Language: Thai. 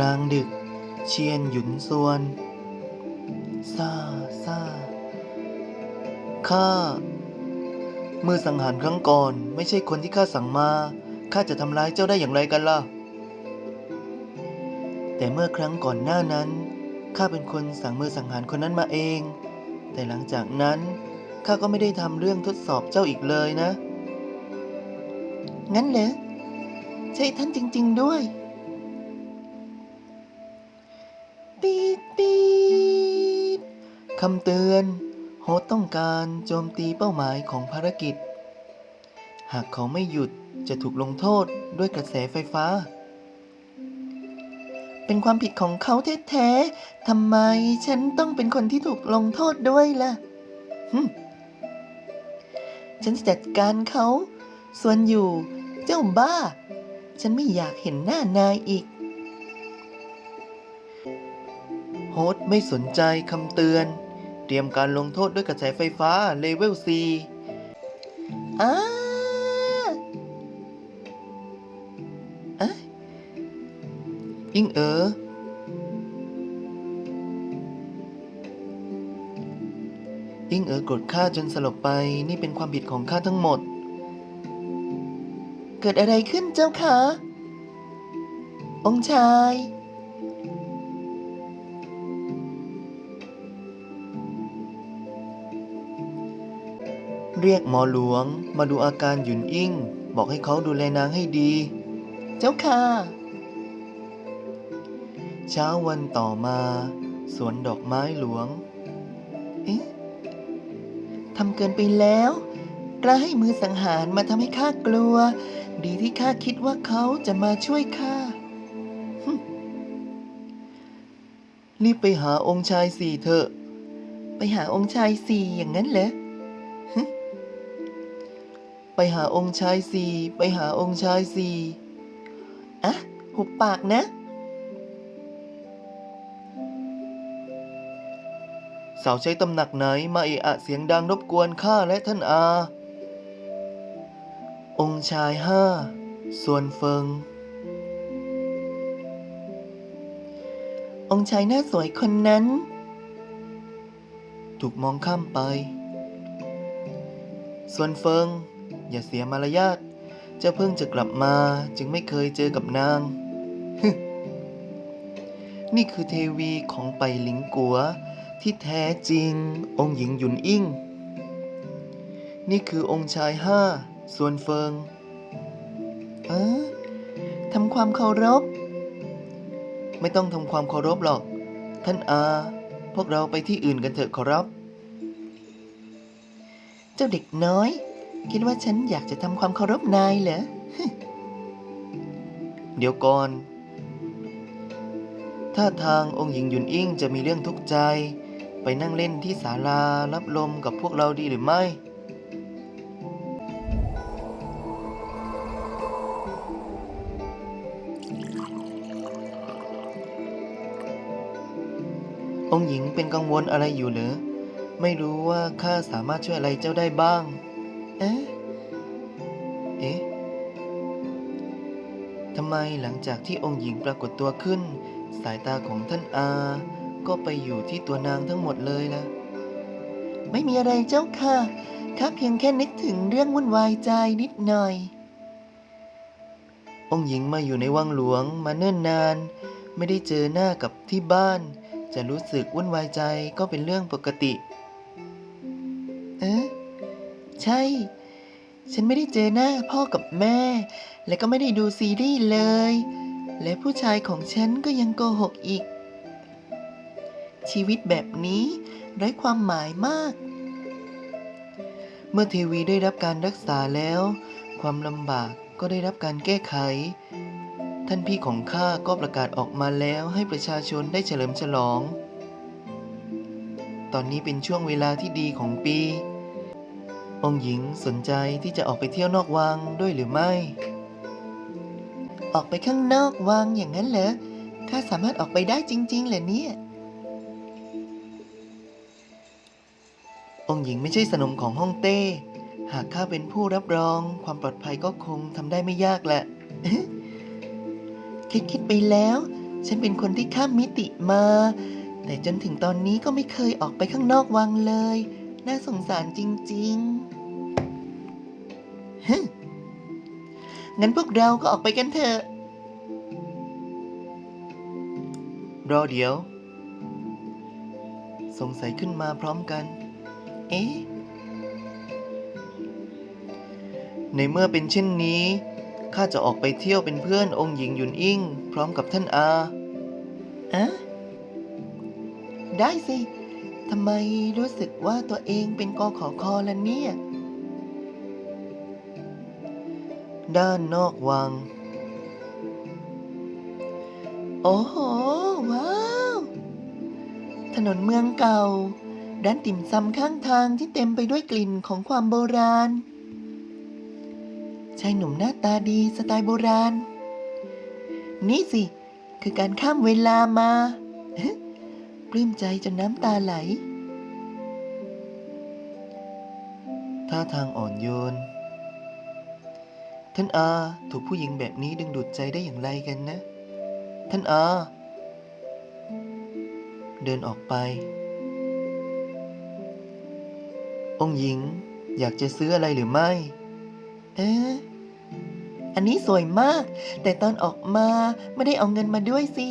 กลางดึก เชียนหยุนซวนซาซาข้ามือสังหารครั้งก่อน ไม่ใช่คนที่ข้าสั่งมาข้าจะทำร้ายเจ้าได้อย่างไรกันล่ะ แต่เมื่อครั้งก่อนหน้านั้นข้าเป็นคนสั่งมือสังหารคนนั้นมาเอง แต่หลังจากนั้นข้าก็ไม่ได้ทำเรื่องทดสอบเจ้าอีกเลยนะ งั้นเหรอใช่ท่านจริง ๆ ด้วย คำเตือน โฮสต้องการโจมตีเป้าหมายของภารกิจ หากเขาไม่หยุดจะถูกลงโทษด้วยกระแสไฟฟ้า เป็นความผิดของเขาแท้ๆทำไมฉันต้องเป็นคนที่ถูกลงโทษด้วยล่ะฉันจัดการเขา ส่วนอยู่ เจ้าบ้า ฉันไม่อยากเห็นหน้านายอีก โฮสไม่สนใจคำเตือน เตรียมการลงโทษด้วยกระแสไฟฟ้าเลเวล C อ้าเอ๊ะอิงเอ๋อิงเอ๋อกรธข้าจนสลบไปนี่เป็นความผิดของข้าทั้งหมด เกิดอะไรขึ้นเจ้าคะ องค์ชาย เรียกหมอหลวง มาดูอาการหยุนอิ่งบอกให้เขาดูแลนางให้ดี เจ้าค่ะ เช้าวันต่อมา สวนดอกไม้หลวง เอ๊ะทำเกินไปแล้วกล้าให้มือสังหารมาทำให้ข้ากลัว ดีที่ข้าคิดว่าเขาจะมาช่วยข้ารีบไปหาองค์ชายสี่เถอะ ไปหาองค์ชายสี่อย่างนั้นเหรอ ไปหาองค์ชายสี่ไปหาองค์ชายสี่อะหุบปากนะ สาวใช้ตำหนักไหนมาเอะอะเสียงดังรบกวนข้าและท่านอา องค์ชายห้าส่วนเฟิง องค์ชายหน้าสวยคนนั้น ถูกมองข้ามไป ส่วนเฟิง อย่าเสียมารยาทเจ้าเพิ่งจะกลับมาจึงไม่เคยเจอกับนาง นี่คือเทวีของไปหลิงกัว ที่แท้จริง องค์หญิงหยุนอิ่งนี่คือองค์ชายห้า ส่วนเฟิงเออทำความเคารพ ไม่ต้องทำความเคารพหรอก ท่านอา พวกเราไปที่อื่นกันเถอะขอรับ เจ้าเด็กน้อย คิดว่าฉันอยากจะทำความเคารพนายเหรอ เดี๋ยวก่อน ถ้าทางองค์หญิงหยุนอิ่งจะมีเรื่องทุกข์ใจ ไปนั่งเล่นที่ศาลารับลมกับพวกเราดีหรือไม่ องค์หญิงเป็นกังวลอะไรอยู่หรือ ไม่รู้ว่าข้าสามารถช่วยอะไรเจ้าได้บ้าง เอ๊ะ เอ๊ะทำไมหลังจากที่องค์หญิงปรากฏตัวขึ้น สายตาของท่านอา ก็ไปอยู่ที่ตัวนางทั้งหมดเลยล่ะ ไม่มีอะไรเจ้าค่ะข้าเพียงแค่นึกถึงเรื่องวุ่นวายใจนิดหน่อย องค์หญิงมาอยู่ในวังหลวงมาเนิ่นนาน ไม่ได้เจอหน้ากับที่บ้าน จะรู้สึกวุ่นวายใจก็เป็นเรื่องปกติเใช่ ฉันไม่ได้เจอหน้าพ่อกับแม่ และก็ไม่ได้ดูซีรีส์เลย และผู้ชายของฉันก็ยังโกหกอีก ชีวิตแบบนี้ไร้ความหมายมาก เมื่อเทวีได้รับการรักษาแล้ว ความลำบากก็ได้รับการแก้ไข ท่านพี่ของข้าก็ประกาศออกมาแล้วให้ประชาชนได้เฉลิมฉลอง ตอนนี้เป็นช่วงเวลาที่ดีของปี องค์หญิงสนใจที่จะออกไปเที่ยวนอกวังด้วยหรือไม่ ออกไปข้างนอกวังอย่างนั้นเหรอข้าสามารถออกไปได้จริง ๆ เหรอเนี่ย องค์หญิงไม่ใช่สนมของฮ่องเต้ หากข้าเป็นผู้รับรองความปลอดภัยก็คงทำได้ไม่ยากแหละ คิดคิดไปแล้ว ฉันเป็นคนที่ข้ามมิติมา แต่จนถึงตอนนี้ก็ไม่เคยออกไปข้างนอกวังเลย น่าสงสารจริง ๆ งั้นพวกเราก็ออกไปกันเถอะ รอเดี๋ยว สงสัยขึ้นมาพร้อมกัน เอ๊ะ ในเมื่อเป็นเช่นนี้ ข้าจะออกไปเที่ยวเป็นเพื่อนองค์หญิงยุนอิ่ง พร้อมกับท่านอาอะได้สิ ทำไมรู้สึกว่าตัวเองเป็นกอขอคอละเนี่ย ด้านนอกวัง โอ้โห ว้าว ถนนเมืองเก่าร้านติ่มซำข้างทางที่เต็มไปด้วยกลิ่นของความโบราณ ชายหนุ่มหน้าตาดีสไตล์โบราณ นี่สิ คือการข้ามเวลามาปลื้มใจจนน้ำตาไหลท่าทางอ่อนโยน ท่านอาถูกผู้หญิงแบบนี้ดึงดูดใจได้อย่างไรกันนะ ท่านอา เดินออกไป องค์หญิงอยากจะซื้ออะไรหรือไม่ เอ๊ะ อันนี้สวยมาก แต่ตอนออกมาไม่ได้เอาเงินมาด้วยสิ